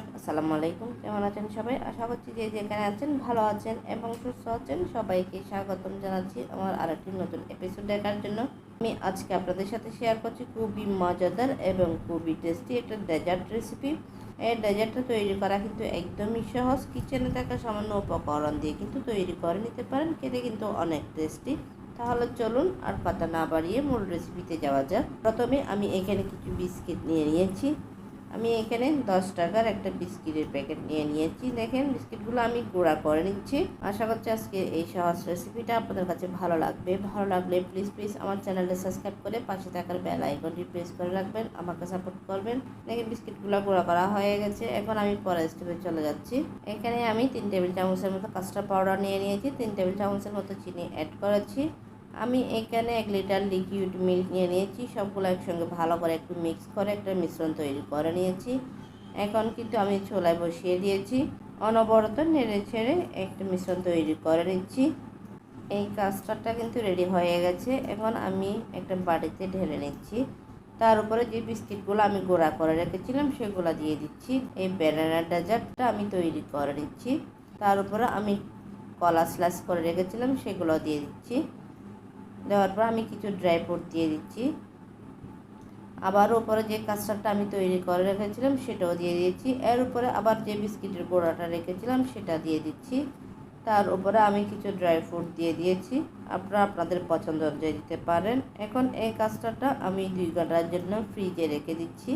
যাক আসসালামু আলাইকুম কেমন আছেন সবাই? আশা করছি যে যেখানে আছেন ভালো আছেন এবং সুস্থ আছেন। সবাইকে স্বাগতম জানাচ্ছি আমার আরেকটি নতুন এপিসোড দেখার জন্য। আমি আজকে আপনাদের সাথে শেয়ার করছি খুবই মজাদার এবং খুবই টেস্টি একটা ডেজার্ট রেসিপি এই ডেজার্টটা তৈরি করা কিন্তু একদমই সহজ। কিচেনে থাকা সামান্য উপকরণ দিয়ে কিন্তু তৈরি করে নিতে পারেন। খেতে কিন্তু অনেক টেস্টি তাহলে চলুন আর পাতা না বাড়িয়ে মূল রেসিপিতে যাওয়া যাক। প্রথমে আমি এখানে কিছু বিস্কিট নিয়ে নিয়েছি। আমি এখানে দশ টাকার একটা বিস্কিটের প্যাকেট নিয়ে নিয়েছি। দেখেন, বিস্কিটগুলো আমি গুঁড়া করে নিচ্ছি। আশা করছি আজকে এই সহজ রেসিপিটা আপনাদের কাছে ভালো লাগবে। ভালো লাগলে প্লিজ প্লিজ আমার চ্যানেলটা সাবস্ক্রাইব করে পাশে থাকার বেল আইকনটি প্রেস করে রাখবেন, আমাকে সাপোর্ট করবেন। দেখেন, বিস্কিটগুলো গুঁড়া করা হয়ে গেছে। এখন আমি পরের স্টেপে চলে যাচ্ছি। এখানে আমি তিন টেবিল চামচের মতো কাস্টার্ড পাউডার নিয়ে নিয়েছি। তিন টেবিল চামচের মতো চিনি অ্যাড করেছি। আমি এখানে এক লিটার লিকুইড মিল্ক নিয়ে নিয়েছি, সবগুলো একসঙ্গে ভালো করে একটু মিক্স করে একটা মিশ্রণ তৈরি করে নিয়েছি। এখন কিন্তু আমি ছোলায় বসিয়ে দিয়েছি। অনবরত নেড়ে ছেড়ে একটা মিশ্রণ তৈরি করে নিচ্ছি। এই কাস্টারটা কিন্তু রেডি হয়ে গেছে। এখন আমি একটা বাড়িতে ঢেলে নিচ্ছি। তার উপরে যে বিস্কিটগুলো আমি গোড়া করে রেখেছিলাম, সেগুলো দিয়ে দিচ্ছি। এই ব্যানানা ডেজার্টটা আমি তৈরি করে নিচ্ছি। তার উপরে আমি কলা স্লাইস করে রেখেছিলাম, সেগুলো দিয়ে দিচ্ছি। দেওয়ার পর আমি কিছু ড্রাই ফ্রুট দিয়ে দিচ্ছি। আবার উপরে যে কাস্টারটা আমি তৈরি করে রেখেছিলাম, সেটাও দিয়ে দিয়েছি। এর উপরে আবার যে বিস্কিটের গোড়াটা রেখেছিলাম, সেটা দিয়ে দিচ্ছি। তার উপরে আমি কিছু ড্রাই ফ্রুট দিয়ে দিয়েছি। আপনারা আপনাদের পছন্দ অনুযায়ী দিতে পারেন। এখন এই কাস্টারটা আমি দুই ঘণ্টার জন্য ফ্রিজে রেখে দিচ্ছি।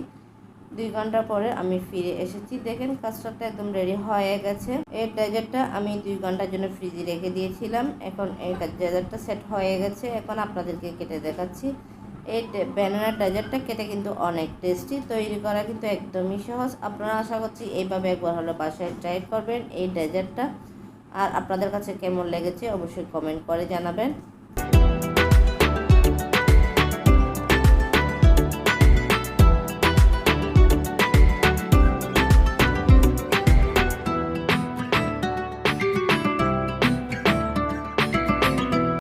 দুই ঘণ্টা পরে আমি ফিরে এসেছি। দেখেন, কাস্টারটা একদম রেডি হয়ে গেছে। এই ডেজার্টটা আমি দুই ঘণ্টার জন্য ফ্রিজে রেখে দিয়েছিলাম। এখন এই ডেজার্টটা সেট হয়ে গেছে। এখন আপনাদেরকে কেটে দেখাচ্ছি। এই ব্যানানা ডেজার্টটা কেটে কিন্তু অনেক টেস্টি তৈরি করা কিন্তু একদমই সহজ। আপনারা আশা করছি এইভাবে একবার হলে বাসায় ট্রাই করবেন এই ডেজার্টটা আর আপনাদের কাছে কেমন লেগেছে অবশ্যই কমেন্ট করে জানাবেন।